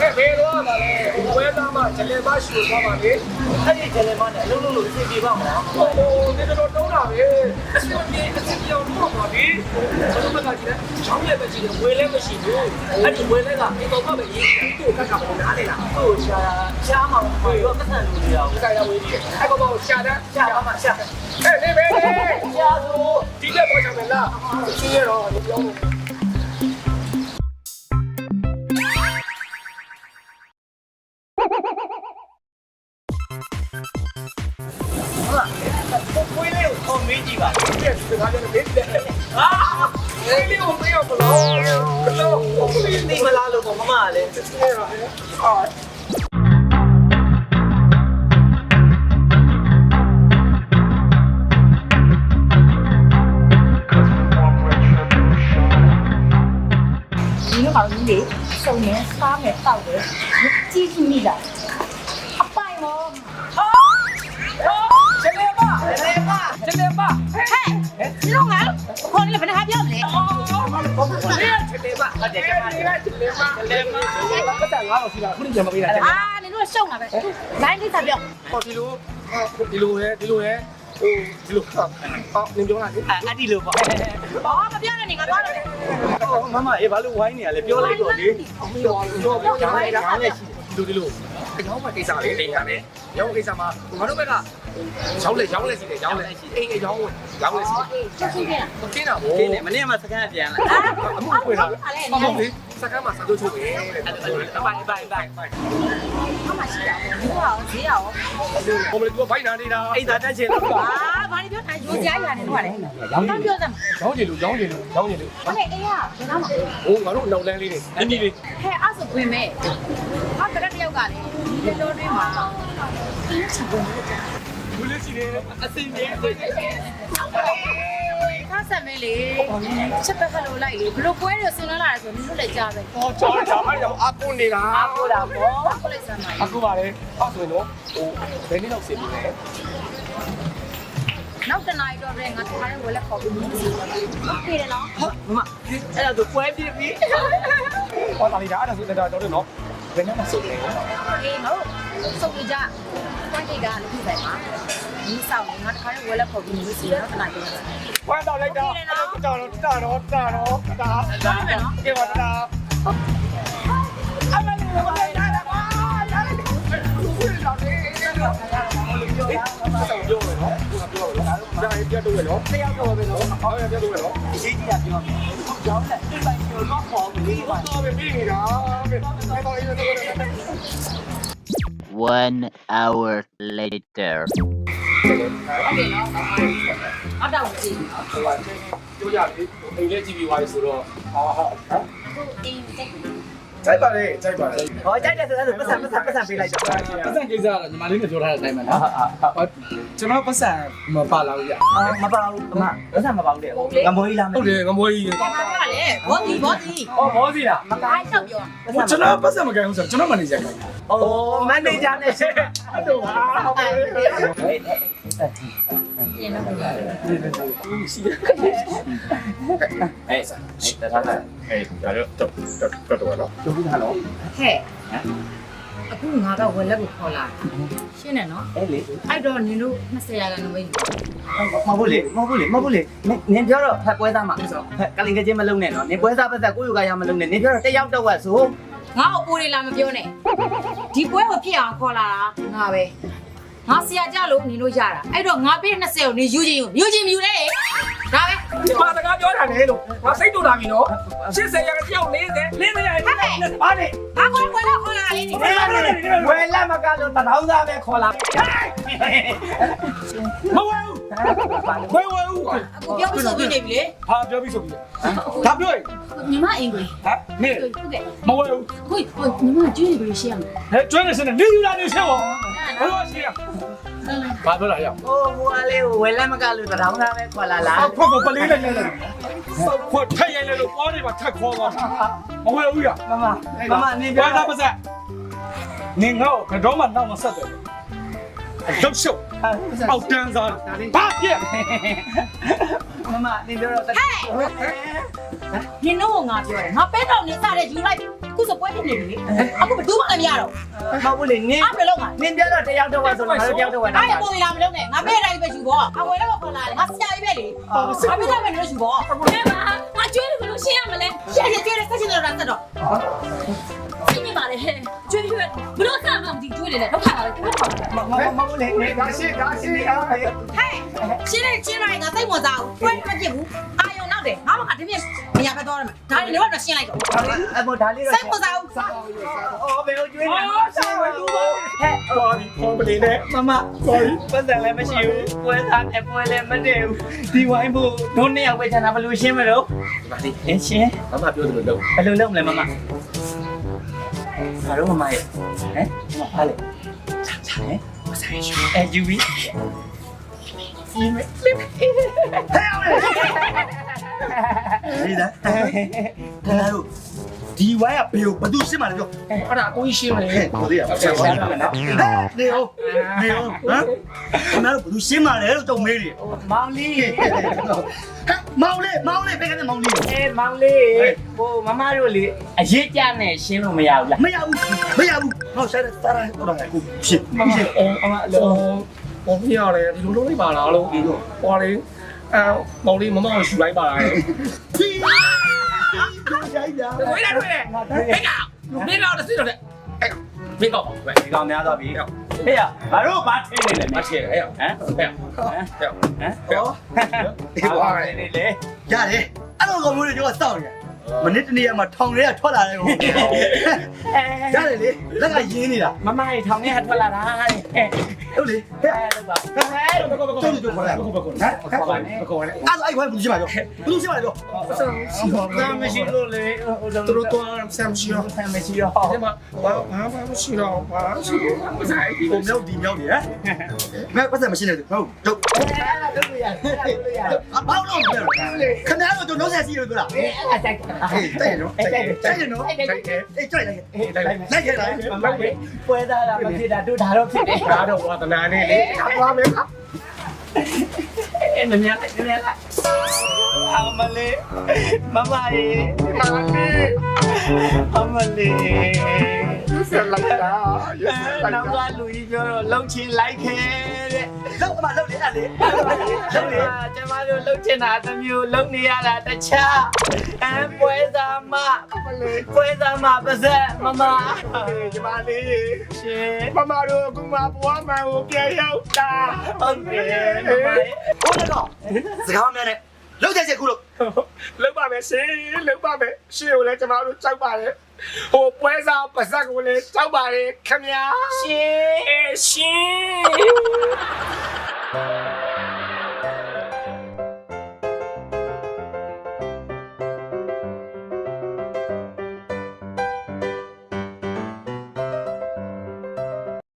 အဲဘယ်တော့မှလည်းဝဲသားမှဂျလေမရှိသွားပါလေအဲ့ဒီဂျယ်လီမနဲ့အလုံးလုံးလို့အစီပြေပါမလားဟိုဟိုဒီ တော့တုံးတာပဲအစီအပြေအစီအပြောင်းတော့ပါလေဘယ်လိုမှကကြည့်လဲချောင်းရက်ပဲကြည့်တယ်ဝဲလည်းမရှိဘူးအဲ့ဒီဝဲလည်းကအိမ်တော်ကပဲရေးတယ်သူ့ကကပေါ်နားနေတာဟိုရှာရှားမှာဘာလို့ပတ်စံလို့ရအောင်ကရဝေးကြီးအဲ့ကောင်ရှာတယ်ရှားပါမရှားအဲ့ဒီပဲလေရှားဆိုဒီလက်ပေါ်ချမယ်လားချင်းရတော့ပြောင်းလို့ လဲအာဒီလေးကိုမရောက်ဘူးလားဘယ်လိုသိမလားလို့ပေါ့မမကလည်းချင်းရတော့အာ ဂျလေပါဂျလေပါဟဲ့ဒီတော့ငါခေါ်နေဘယ်နှခါပြောမလဲဘာလို့လဲဂျလေပါဟုတ်တယ်ကျမဂျလေပါဂျလေပါဂျလေပါပတ်သက်ငါ့ကိုစီလာခုနကမပေးတာအာနင်တို့ရှုံတာပဲလိုင်းကိစ္စပြောဟောဒီလိုဒီလိုရဲ့ဒီလိုရဲ့ဟိုဒီလိုဟာနင်ပြောလားအဲ့ဒီလိုပေါ့ဘာမပြောနဲ့နေငါသွားတော့တယ်မမအေးဘာလို့ဝိုင်းနေရလဲပြောလိုက်တော့လေပြောပြောပြောကြားလိုက်တာဒီလိုဒီလို ရောင်းမကိစ္စလေးတင်ရတယ်ရောင်းကိစ္စမှာငါတို့ဘက်ကရောင်းလေရောင်းလေစီတယ်ရောင်းလေအိမ်ရောင်းရောင်းလေစီအေးချက်ချင်းပြန်မကင်းတာဗောခင်းနေမနေ့မှစကန်ပြန်လာအာအမှုပွင့်တာဟုတ်ဟုတ်လေစကမ်းမှာစာချုပ်ချုပ်ပဲတဲ့ဘိုင်ဘိုင်ဘိုင်အမရှိတာဘူးဘာရောဈေးရောဟိုမလေးသူကဘိုက်နာနေတာအိမ်သာတက်ချင်လို့အာဘာလို့ပြောတာယူကြရတယ်တော့လေတောင်းပြောစမ်းရောင်းကြည့်လို့ရောင်းကြည့်လို့ရောင်းကြည့်လို့ဟိုလေအေးရဘယ်တော့မှဟိုငါတို့နောက်လန်းလေးနေအင်းကြီးလေးဟဲ့အဲ့ဆိုဝင်မဲ့ဟာတရ က်တယောက်ကလေဒီလိုတွင်းမှာအင်းချဝင်လို့ကြာဘူးလေးစီတယ်အစင်းကြီးခါဆက်မဲလေချက်ပဲခလို့လိုက်လေဘလို့ပွဲတွေဆင်းလာလာဆိုနင်တို့လည်းကြားပဲဟောချောင်းချောင်းအဲ့ဒါအကွန်းနေတာအားကိုတာပေါ့ကိုလိုက်စမ်းပါအကူပါလေဟောဆိုရင်တော့ဟိုဘယ်နည်းတော့ဆင်ပြီလဲနောက်တနာရီတော့လည်းငါထားရဲဝယ်လက်ခေါ်ပြီးမစီဘူးဟုတ်ပြီလေနော်ဟာမမအဲ့ဒါဆိုပွဲပြပြီဟောတာလီဒါအဲ့ဒါဆိုတော့တော့တော့နော် ဘယ်နည်းမှစုံနေလဲအေးငါတို့စုံနေကြကွန်တီကလည်းပြဆိုင်မှာဒီဆောင်ငါထားရဲဝယ်လက်ခေါ်ပြီးမစီဘူးနောက်တနာရီတော့ဝမ်းတော့လိုက်တာတာတော့တာတော့တာတော့တာကဲပါတာအမလေးဘာလဲတာပါလာလေဘူးတော့လေဆောင်းပြောရနော်ပြောရနော်ဒါပြတ်တော့ရနော်တယောက်တော့ပဲနော် ဟောရပြတ်တော့ရနော်အရေးကြီးတာပြောမယ်ကျောင်းနဲ့အိမ်ပိုင်ကိုတော့ခေါ်ပြီးပါတော့ပဲပြီးနေတာပဲအဲ့တော့အဲ့ဒါ One hour later. အောက်တော့ကြည့်ဟိုကပြောကြလေအိမ်လေးကြည့်ပြီးသွားပြီဆိုတော့ဟာဟာအင်းတက် ကြိုက်ပါလေကြိုက်ပါလေဟောကြိုက်တယ်ဆိုတော့ပတ်စံပတ်စံပတ်စံပေးလိုက်တော့ပတ်စံကိစ္စကတော့ညီမလေးနဲ့ပြောထားတဲ့အတိုင်းပဲနော်ကျွန်တော်ပတ်စံမပါလာဘူးရအာမပါဘူးအမပတ်စံမပါဘူးလေငမွေးလာမယ်ဟုတ်တယ်ငမွေးကြီးဘာမှမလဲဘောဒီဘောဒီဟောမောစီလားမကိုင်းတော့ပြောဟိုကျွန်တော်ပတ်စံမကန်ဘူးဆိုတော့ကျွန်တော်မန်နေဂျာကန်အိုးမန်နေဂျာနဲ့ရှင်းအဲ့တော့ဟာဟုတ်တယ်ပြင်တော့ ပြော Hey, hey, that's all. Hey, got it. Stop, stop, stop, stop. ပြောပြတာနော်ဟဲ့အခုငါကဝယ်လက်ကိုခေါ်လာရှင်းတယ်နော်အဲ့လေအဲ့တော့နင်တို့20ရာခိုင်နှုန်းပဲမဟုတ်ဘူးလေမဟုတ်ဘူးလေမဟုတ်ဘူးလေနင်ပြောတော့ဖက်ပွဲသားမှာကလင်ကချင်းမလုံးနဲ့နော်နင်ပွဲသားပတ်သက်ကိုယူကရမလုံးနဲ့နင်ပြောတော့တယောက်တော့ဝက်ဆိုငါ့ကိုပူနေလာမပြောနဲ့ဒီပွဲကိုဖြစ်အောင်ခေါ်လာတာငါပဲငါဆရာကြလို့နင်တို့ရတာအဲ့တော့ငါပေး20ကိုနင်ယူချင်းယူယူချင်းယူတယ် ဒါပဲဒီမှာစကားပြောတာလေလို့ငါစိတ်တူတာပြီနော်80ရာကြောက်40 40ရာဟဲ့ဟာနေငါကိုဝယ်လက်ခေါ်လာလေးနေဝယ်လက်မကလို့တထောင်းသားပဲခေါ်လာမဝဲဘူးဝဲဝဲဘူးအခုပြောပြီးဆိုပြီးနေပြီလေဟာပြောပြီးဆိုပြီးဒါပြောရင်ညီမအင်္ဂလိပ်ဟာနေဟုတ်ကဲ့မဝဲဘူးခုညီမကျွေးနေပြီရှင်းရမယ်ဟဲ့ကျွမ်းနေစနေနေယူလာနေဆက်ပါနဘလို့ရှိရ ဘာပြောလာရအောင်ဟိုဟိုအလေးကိုဝယ်လက်မကလို့တရောင်းသားပဲခေါ်လာလားဆောက်ခွက်ကိုပလေးနဲ့လဲလဲဆောက်ခွက်ထိုင်ရင်လည်းလို့ပေါ်နေမှာထက်ခေါ်ပါမဝဲဦးရမမမမနေပြဘာသာပါစနင်ငေါ့ကတော့မှနောက်မဆက်တယ် ရုပ်ရှုပ်အောက်တန်းစားဘာပြက်မမနေပြောတော့နင်တို့ကငါပြောတယ်ငါပဲတော့နေစားတဲ့ယူလိုက်ခုစပွဲဖြစ်နေပြီလေအခုဘယ်သူမှလည်းမရတော့မဟုတ်လေနင်းအဲ့ဘယ်လိုလုပ်မှာနင်းပြောတော့တယောက်တော့ဆိုတော့ငါတို့တယောက်တော့အဲ့တော့ပုံလေးလာမလုပ်နဲ့ငါပဲတိုင်းပဲယူပေါ့အဝယ်တော့ခေါ်လာတယ်ငါဆရာကြီးပဲလေငါပဲတိုင်းပဲလို့ယူပေါ့မဲပါငါကျွေးတယ်ဘယ်လိုရှင်းရမလဲရှက်ရကျွေးတယ်ဆက်ချင်တော့တာဆက်တော့ ရှင်းနေပါလေဟဲ့ကျွေးကျွေးဘယ်လိုဆက်မှမသိကျွေးနေလဲတော့ခါပါလေတော့ခါပါမမမဟုတ်လေနေဒါရှိဒါရှိအားဟဲ့ရှင်းတယ်ရှင်းလိုက်ငါစိတ်ဝင်စားဘူးပွဲမဖြစ်ဘူးအာယုံနောက်တယ်ငါမကဒီမြင်မရပဲတော့တယ်ဒါလည်းတော့ရှင်းလိုက်တော့အမေဒါလေးတော့စိတ်ဝင်စားဘူးအော်ဘယ်လိုကျွေးနေလဲဟဲ့သွားပြီးပေါ်ပလေးနဲ့မမ sorry ပတ်စံလည်းမရှိဘူးပွဲသားနဲ့ပွဲလည်းမတည့်ဘူးဒီဝိုင်းဖို့တို့နှစ်ယောက်ပဲချန်တာဘယ်လိုရှင်းမလို့ဒါလေးအင်းရှင်းမမပြောတယ်လို့ဘယ်လိုလုပ်မလဲမမ ဘာလို့မမရဲ့ဟမ်မဖားလေချာချာဟမ်မဆိုင်ရှူအဲယူပြီးဒီမဲဟဲ့လေဒီလားခင်ဗျားတို့ ဒီဝိုင်းကဘယ်ကိုဘသူရှင်းမှလဲပြောအဲ့ဒါအကိုကြီးရှင်းမယ်ဟဲ့ကိုသေးရပါဆက်ပါမယ်နော်နေအောင်နေအောင်ဟမ်ခင်ဗျားတို့ဘသူရှင်းမှလဲလို့တုံမေးတယ်မောင်လေးဟမ်မောင်လေးမောင်လေးဘယ်ကနေမောင်လေးအဲမောင်လေးဟိုမမတို့လေအရေးကြနဲ့ရှင်းလို့မရဘူးလားမရဘူးမရဘူးဟောဆိုင်တာရာတော့တော့ကိုရှင်းမမအော်အမလောဘောပြရတယ်ဒီလိုလုပ်လိုက်ပါလားလို့ဟောလေအဲမောင်လေးမမကိုယူလိုက်ပါလားဒီကို ရိုက်တာဝေးလာတွေ့တယ်ဟဲ့ကောင်မင်းတော့တစ်စိတော့တဲ့အဲ့မင်းတော့ပဲဒီကောင်များသွားပြီဟေ့ရဘာလို့ဘာထင်းနေလဲမချေဟဲ့ဟမ်ဟမ်ဟမ်ဟဲ့ဟမ်ဟဲ့ဟောဒီဘာနေလေရတယ်အဲ့လိုကောင်မျိုးတွေကျွန်တော်စောင့်နေမနစ်တနေ့မှထောင်ထဲကထွက်လာတယ်ဟိုရတယ်လေလက်ကရင်းနေတာမမရေထောင်ထဲကထွက်လာတာတဲ့ ဟုတ်လေဟဲ့အဲလောက်ပါကျုပ်တို့ခေါ်လာဟမ်ဘကောပါနဲ့ဘကောနဲ့အဲ့ဒါအဲ့ဝိုင်းဘယ်သူရှင်းပါပြောဘယ်သူရှင်းပါလဲပြောဒါမရှိလို့လေဟိုသူတို့တော့ဆမ်ရှိရောဆမ်းမရှိတော့ဒီမှာဘာဘာဘာမရှိတော့ဘာရှိမဆိုင်ဒီကိုမြောက်ဒီမြောက်နေဟမ်ငါပတ်သက်မရှင်းနေဘူးဟုတ်တို့အဲလုပ်လို့ရတယ်လုပ်လို့ရတယ်အပေါင်းလို့ပြောခင်ဗျားတို့တော့ဆက်စီလို့ပြောလားအဲအဲ့တိုက်ဟေးတိုက်ရနော်တိုက်ရတိုက်ရနော်တိုက်တိုက်အေးတိုက်လိုက်လိုက်ခဲ့လိုက်မမလေးပွဲသားတာမဖြစ်တာတို့ဒါတော့ဖြစ်တယ်ဒါတော့ဝါသနာနဲ့လေသွားမယ်ခါအဲ့နမြတ်နမြတ်လာအမလေးမမရေမမလေးအမ လေးဆက်လိုက်တာရစလိုက်နောက်ကတာလူကြီးပြောတော့လှုပ်ချင်းလိုက်ခဲတဲ့လောက်အမလောက်လေအဲ့လေလုံးလေကျမတို့လှုပ်ချင်တာတစ်မျိုးလှုပ်နေရတာတခြားအမ်ပွဲသားမပွဲသားမပါစက်မမဒီမလေးရှင်မမတို့ကမဘွားမန်ကိုပြန်ရောက်တာဟုတ်တယ်မမဟိုကတော့စကားများနဲ့လောက်တဲ့ချက်ခုလို့လောက်ပါမယ်ရှင်လောက်ပါမယ်ရှင်ကိုလည်းကျမတို့ကြောက်ပါတယ် ဟိုပွဲစားပါဇက်ကိုလည်းကြောက်ပါတယ်ခင်ဗျာရှင်အေးရှင်